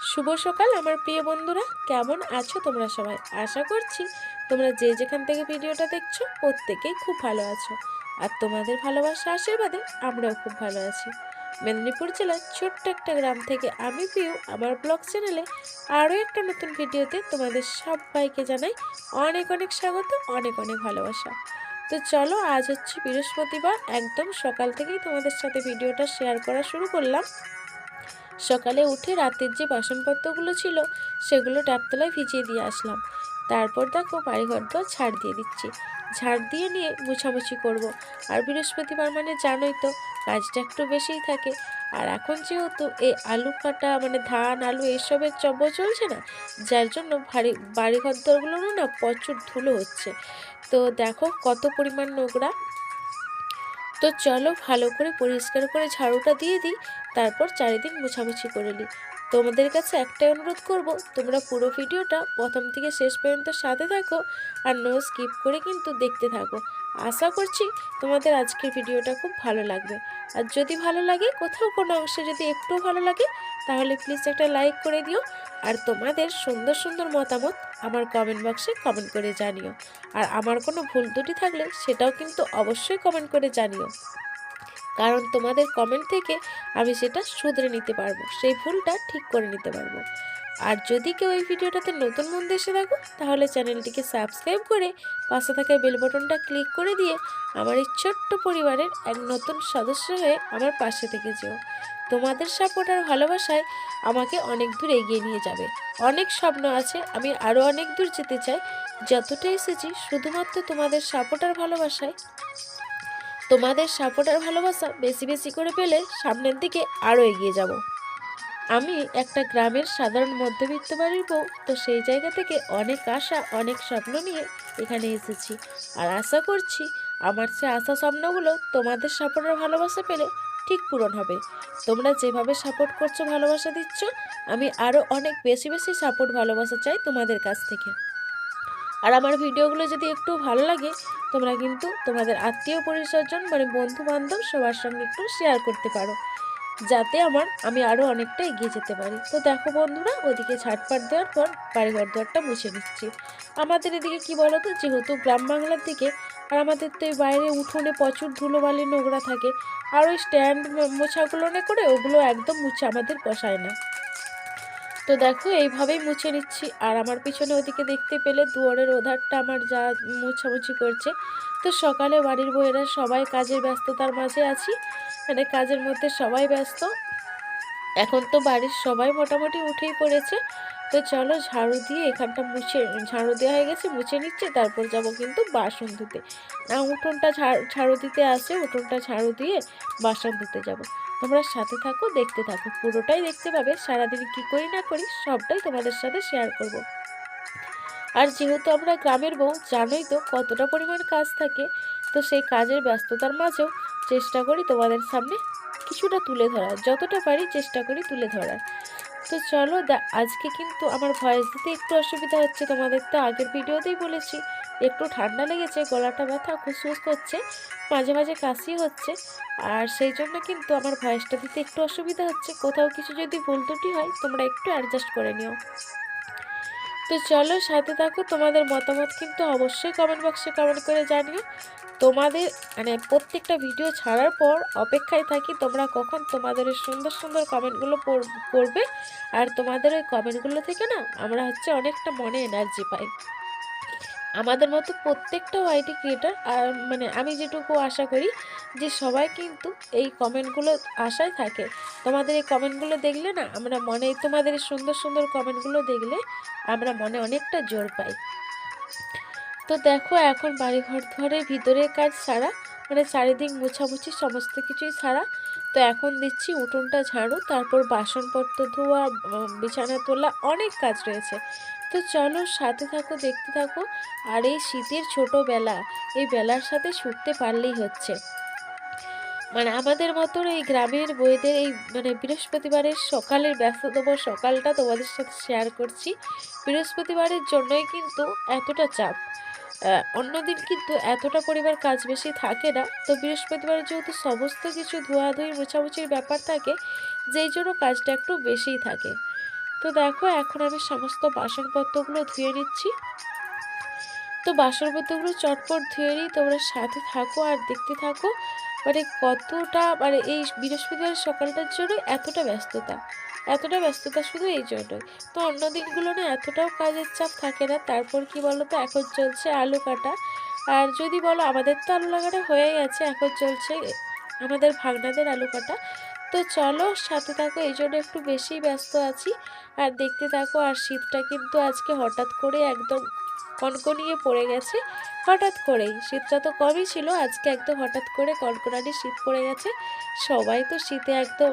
শুভ সকাল, আমার প্রিয় বন্ধুরা। কেমন আছো তোমরা সবাই? আশা করছি তোমরা যে যেখান থেকে ভিডিওটা দেখছ, প্রত্যেকেই খুব ভালো আছো। আর তোমাদের ভালোবাসা আশীর্বাদে আমরাও খুব ভালো আছি। মেদিনীপুর জেলার ছোট্ট একটা গ্রাম থেকে আমি পিউ আমার ব্লগ চ্যানেলে আরও একটা নতুন ভিডিওতে তোমাদের সবাইকে জানাই অনেক অনেক স্বাগত, অনেক অনেক ভালোবাসা। তো চলো, আজ হচ্ছে বৃহস্পতিবার। একদম সকাল থেকেই তোমাদের সাথে ভিডিওটা শেয়ার করা শুরু করলাম। সকালে উঠে রাতের যে বাসনপত্রগুলো ছিল, সেগুলো ট্যাপতলায় ভিজিয়ে দিয়ে আসলাম। তারপর দেখো বাড়িঘর তো ছাড় দিয়ে দিচ্ছি। ঝাড় দিয়ে নিয়ে মুছামুছি করব। আর বৃহস্পতিবার মানে জানোই তো, কাজটা একটু বেশিই থাকে। আর এখন যেহেতু এই আলু কাটা মানে ধান, আলু এইসবের চব্য চলছে না, যার জন্য ভারী বাড়িঘর দরগুলোরও না প্রচুর ধুলো হচ্ছে। তো দেখো কত পরিমাণ নোংরা। তো চলো ভালো করে পরিষ্কার করে ঝাড়ুটা দিয়ে দিই, তারপর চারিদিন মোছামুছি করে নিই। তোমাদের কাছে একটাই অনুরোধ করব, তোমরা পুরো ভিডিওটা প্রথম থেকে শেষ পর্যন্ত সাথে থাকো আর নো স্কিপ করে কিন্তু দেখতে থাকো। আশা করছি তোমাদের আজকের ভিডিওটা খুব ভালো লাগবে। আর যদি ভালো লাগে, কোথাও কোনো অংশে যদি একটু ভালো লাগে, তাহলে প্লিজ একটা লাইক করে দিও। আর তোমাদের সুন্দর সুন্দর মতামত আমার কমেন্ট বক্সে কমেন্ট করে জানিও। আর আমার কোনো ভুল ত্রুটি থাকলে সেটাও কিন্তু অবশ্যই কমেন্ট করে জানিও। কারণ তোমাদের কমেন্ট থেকে আমি সেটা শুধরে নিতে পারব, সেই ভুলটা ঠিক করে নিতে পারব। আর যদি কেউ এই ভিডিওটাতে নতুন বন্ধু এসে থাকো, তাহলে চ্যানেলটিকে সাবস্ক্রাইব করে পাশে থাকা বেল বটনটা ক্লিক করে দিয়ে আমার এই ছোট্ট পরিবারের এক নতুন সদস্য হয়ে আমার পাশে থেকে যেও। তোমাদের সাপোর্ট আর ভালোবাসায় আমাকে অনেক দূর এগিয়ে নিয়ে যাবে। অনেক স্বপ্ন আছে, আমি আরও অনেক দূর যেতে চাই। যতটা এসেছি, শুধুমাত্র তোমাদের সাপোর্ট আর ভালোবাসায়। তোমাদের সাপোর্ট আর ভালোবাসা বেশি বেশি করে পেলে সামনের দিকে আরও এগিয়ে যাব। আমি একটা গ্রামের সাধারণ মধ্যবিত্ত বাড়ির বউ, তো সেই জায়গা থেকে অনেক আশা, অনেক স্বপ্ন নিয়ে এখানে এসেছি। আর আশা করছি আমার সে আশা স্বপ্নগুলো তোমাদের সাপোর্টের ভালোবাসা পেলে ঠিক পূরণ হবে। তোমরা যেভাবে সাপোর্ট করছ, ভালোবাসা দিচ্ছ, আমি আরও অনেক বেশি বেশি সাপোর্ট, ভালোবাসা চাই তোমাদের কাছ থেকে। আর আমার ভিডিওগুলো যদি একটু ভালো লাগে, তোমরা কিন্তু তোমাদের আত্মীয় পরিস্বজন মানে বন্ধু বান্ধব সবার সঙ্গে একটু শেয়ার করতে পারো। যাতে আমার, আমি আরও অনেকটা এগিয়ে যেতে পারি। তো দেখো বন্ধুরা, ওদিকে ছাটপাট দেওয়ার পর বাড়িঘর দরটা মুছে নিচ্ছি। আমাদের এদিকে কি তো যেহেতু গ্রাম বাংলার দিকে আর আমাদের তো এই বাইরে উঠোনে প্রচুর ধুলোবালি নোংরা থাকে, আর ওই স্ট্যান্ড মোছাগুলো না করে ওগুলো একদম মুছে আমাদের পোষায় না। তো দেখো, এইভাবেই মুছে নিচ্ছি। আর আমার পিছনে ওদিকে দেখতে পেলে দুয়ারের ওধারটা আমার যা মুছামুছি করছে। তো সকালে বাড়ির বইয়েরা সবাই কাজের ব্যস্ততার মাঝে আছি। মানে কাজের মধ্যে সবাই ব্যস্ত। এখন তো বাড়ির সবাই মোটামুটি উঠেই পড়েছে। তো চলো ঝাড়ু দিয়ে এখানটা মুছে, ঝাড়ু দেওয়া হয়ে গেছে, মুছে নিচ্ছে, তারপর যাব কিন্তু বাসন ধুতে। না, উঠোনটা ঝাড়ু দিতে আসে উঠোনটা ঝাড়ু দিয়ে বাসন ধুতে যাব। তোমরা সাথে থাকো, দেখতে থাকো, পুরোটাই দেখতে পাবে। সারাদিন কি করি না করি, সবটাই তোমাদের সাথে শেয়ার করব। আর যেহেতু আমরা গ্রামের বউ, জানোই তো কতটা পরিমাণ কাজ থাকে। তো সেই কাজের ব্যস্ততার মাঝেও চেষ্টা করি তোমাদের সামনে কিছুটা তুলে ধরার। যতটা পারি চেষ্টা করি তুলে ধরার। তো চলো আজকে কিন্তু আমার ভয়েস দিতে একটু অসুবিধা হচ্ছে তোমাদের। তো আগের ভিডিওতেই বলেছি, একটু ঠান্ডা লেগেছে, গলাটা ব্যথা, খুসখুস করছে, মাঝে মাঝে কাশি হচ্ছে। আর সেই জন্য কিন্তু আমার ভয়েসটা দিতে একটু অসুবিধা হচ্ছে। কোথাও কিছু যদি ভুল ত্রুটি হয় তোমরা একটু অ্যাডজাস্ট করে নিও। তো চলো সাথে থাকো, তোমাদের মতামত কিন্তু অবশ্যই কমেন্ট বক্সে কমেন্ট করে জানিও। তোমাদের মানে প্রত্যেকটা ভিডিও ছাড়ার পর অপেক্ষায় থাকি তোমরা কখন তোমাদের ওই সুন্দর সুন্দর কমেন্টগুলো পড়বে। আর তোমাদের ওই কমেন্টগুলো থেকে না আমরা হচ্ছে অনেকটা মনে এনার্জি পাই। আমাদের মতো প্রত্যেকটা ওয়াইটি ক্রিয়েটার আর মানে আমি যেটুকু আশা করি যে সবাই কিন্তু এই কমেন্টগুলো আশায় থাকে। তোমাদের এই কমেন্টগুলো দেখলে না, আমরা মনে তোমাদের এই সুন্দর সুন্দর কমেন্টগুলো দেখলে আমরা মনে অনেকটা জোর পাই। তো দেখো, এখন বাড়িঘর ঘরের ভিতরের কাজ সারা মানে চারিদিক মোছামুছি সমস্ত কিছুই ছাড়া তো এখন দিচ্ছি উঠোনটা ঝাড়ু, তারপর বাসনপত্র ধোয়া বিছানা তোলা অনেক কাজ রয়েছে। তো চলো সাথে থাকো, দেখতে থাকো। আর এই শীতের ছোট বেলা এই বেলার সাথে ছুটতে পারলেই হচ্ছে। মানে আমাদের মতন এই গ্রামের বইদের এই মানে বৃহস্পতিবারের সকালের ব্যস্ততম সকালটা তোমাদের সাথে শেয়ার করছি। বৃহস্পতিবারের জন্যই কিন্তু এতটা চাপ। অন্যদিন কিন্তু এতটা পরিবার কাজ বেশি থাকে না। তো বৃহস্পতিবার যেহেতু সমস্ত কিছু ধোয়াধুয়ি মোছামুছির ব্যাপার থাকে, যেই জন্য কাজটা একটু বেশিই থাকে। তো দেখো, এখন আমি সমস্ত বাসনপত্রগুলো ধুয়ে নিচ্ছি। তো বাসনপত্রগুলো চটপট ধুয়ে নিই, তোমরা সাথে থাকো আর দেখতে থাকো। মানে কতটা মানে এই বৃহস্পতিবার সকালটার জন্য এতটা ব্যস্ততা। এতটা ব্যস্ততা শুধু এই জন্যই। তো অন্য দিনগুলো না এতটাও কাজের চাপ থাকে না, তারপর কি বলো তো এখন চলছে আলু কাটা। আর যদি বলো, আমাদের তো আলু লাগাটা হয়ে গেছে এখন চলছে আমাদের ভাগনাদের আলু কাটা। তো চলো, সাথে থাকো, এই জন্য একটু বেশি ব্যস্ত আছি। আর দেখতে থাকো, আর শীতটা কিন্তু আজকে হঠাৎ করে একদম কনকনিয়ে পড়ে গেছে, হঠাৎ করেই। শীতটা তো কমই ছিল, আজকে একদম হঠাৎ করে কনকনানি শীত পড়ে গেছে। সবাই তো শীতে একদম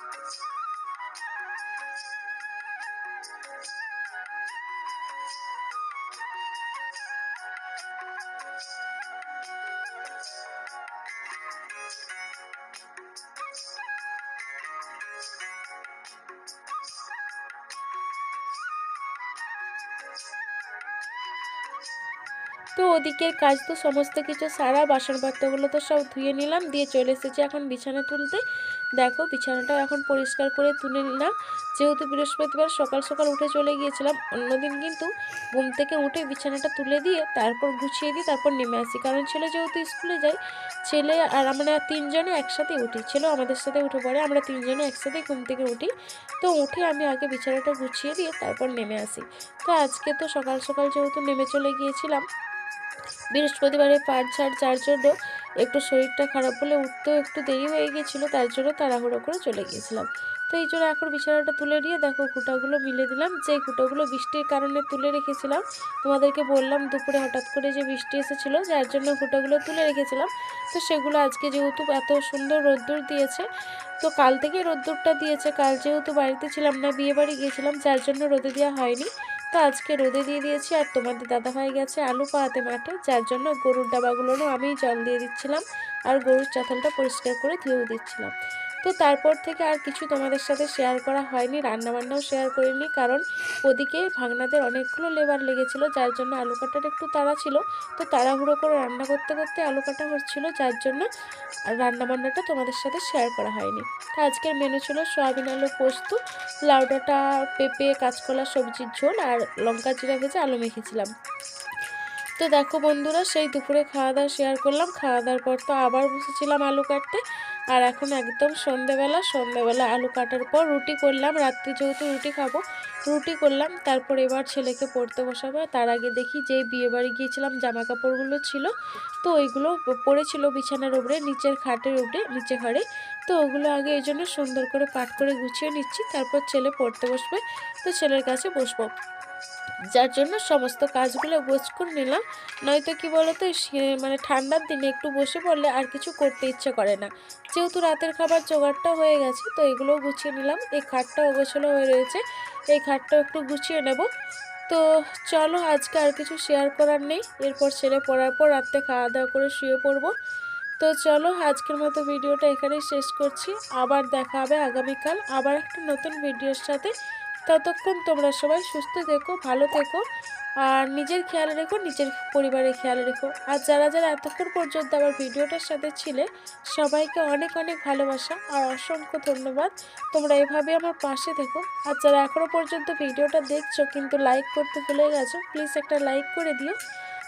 Thank you. তো ওদিকের কাজ তো সমস্ত কিছু সারা বাসন পাত্রগুলো তো সব ধুয়ে নিলাম, দিয়ে চলে এসেছি এখন বিছানা তুলতে। দেখো, বিছানাটা এখন পরিষ্কার করে তুলে নিলাম। যেহেতু বৃহস্পতিবার সকাল সকাল উঠে চলে গিয়েছিলাম, অন্যদিন কিন্তু ঘুম থেকে উঠে বিছানাটা তুলে দিয়ে তারপর গুছিয়ে দিই তারপর নেমে আসি। কারণ ছেলে যেহেতু স্কুলে যায়, ছেলে আর আমরা তিনজনে একসাথে উঠি। ছেলেও আমাদের সাথে উঠে পড়ে, আমরা তিনজনে একসাথে ঘুম থেকে উঠি। তো উঠে আমি আগে বিছানাটা গুছিয়ে দিয়ে তারপর নেমে আসি। তো আজকে তো সকাল সকাল যেহেতু নেমে চলে গিয়েছিলাম বৃহস্পতিবারে পাট ঝাড় যার জন্য একটু শরীরটা খারাপ বলে উঠতেও একটু দেরি হয়ে গিয়েছিল, তার জন্য তাড়াহুড়ো করে চলে গিয়েছিলাম। তো এই জন্য এখন বিছানাটা তুলে নিয়ে দেখো খুঁটাগুলো মিলে দিলাম। যে খুঁটাগুলো বৃষ্টির কারণে তুলে রেখেছিলাম, তোমাদেরকে বললাম দুপুরে হঠাৎ করে যে বৃষ্টি এসেছিল, যার জন্য খুঁটাগুলো তুলে রেখেছিলাম। তো সেগুলো আজকে যেহেতু এত সুন্দর রোদ্দুর দিয়েছে, তো কাল থেকে রোদ্দুরটা দিয়েছে। কাল যেহেতু বাড়িতে ছিলাম না বিয়ে বাড়ি গিয়েছিলাম, যার জন্য রোদে দেওয়া হয়নি। তো আজকে রোদে দিয়ে দিয়েছি আর তোমাদের দাদা হয়ে গেছে আলু পাড়াতে মাঠে, যার জন্য গরুর ডাবাগুলোরও আমি জল দিয়ে দিচ্ছিলাম আর গরুর চাতালটা পরিষ্কার করে ধুয়েও দিচ্ছিলাম। তো তারপর থেকে আর কিছু তোমাদের সাথে শেয়ার করা হয়নি, রান্নাবান্নাও শেয়ার করিনি, কারণ ওদিকে ভাগনাদের অনেকগুলো লেবার লেগেছিল, যার জন্য আলু কাটার একটু তাড়া ছিল। তো তাড়াহুড়ো করে রান্না করতে করতে আলু কাটা হচ্ছিল, যার জন্য রান্নাবান্নাটা তোমাদের সাথে শেয়ার করা হয়নি। তো আজকের মেনু ছিল সয়াবিন আলু পোস্ত লাউডাটা পেঁপে, কাঁচকলা, সবজির ঝোল আর লঙ্কা জিরা ভেজে আলু মেখেছিলাম। তো দেখো বন্ধুরা, সেই দুপুরে খাওয়া দাওয়া শেয়ার করলাম, খাওয়া দাওয়ার পর তো আবার বসেছিলাম আলু কাটতে। আর এখন একদম সন্ধেবেলা সন্ধেবেলা আলু কাটার পর রুটি করলাম, রাত্রি যেহেতু রুটি খাব, রুটি করলাম, তারপর এবার ছেলেকে পড়তে বসাবো। তার আগে দেখি যে বিয়েবাড়ি গিয়েছিলাম জামা কাপড়গুলো ছিল, তো ওইগুলো পড়েছিল বিছানার উপরে, নিচের খাটের উপরে, নিচে ঘরে। তো ওগুলো আগে এই জন্য সুন্দর করে পাট করে গুছিয়ে নিচ্ছি, তারপর ছেলে পড়তে বসবে, তো ছেলের কাছে বসবো। যার জন্য সমস্ত কাজগুলো গোছ করে নিলাম। নয়তো কি বলতো মানে ঠান্ডার দিনে একটু বসে পড়লে আর কিছু করতে ইচ্ছে করে না। যেহেতু রাতের খাবার জোগাড়টা হয়ে গেছে, তো এগুলোও গুছিয়ে নিলাম। এই খাটটা অগোছলো হয়ে রয়েছে, এই খাটটাও একটু গুছিয়ে নেব। তো চলো, আজকে আর কিছু শেয়ার করার নেই। এরপর ছেলে পড়ার পর রাত্রে খাওয়া দাওয়া করে শুয়ে পড়ব। তো চলো, আজকের মতো ভিডিওটা এখানেই শেষ করছি। আবার দেখা হবে আগামীকাল আবার একটা নতুন ভিডিওর সাথে। ততক্ষণ তোমরা সবাই সুস্থ থেকো, ভালো থেকো, আর নিজের খেয়াল রেখো, নিজের পরিবারের খেয়াল রেখো। আর যারা যারা এতক্ষণ পর্যন্ত আমার ভিডিওটার সাথে ছিলে, সবাইকে অনেক অনেক ভালোবাসা আর অসংখ্য ধন্যবাদ। তোমরা এভাবে আমার পাশে থেকো। আর যারা এখনও পর্যন্ত ভিডিওটা দেখছ কিন্তু লাইক করতে ভুলে গেছো, প্লিজ একটা লাইক করে দিও।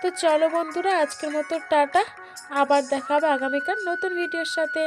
তো চলো বন্ধুরা, আজকের মতো টাটা। আবার দেখা হবে আগামীকাল নতুন ভিডিওর সাথে।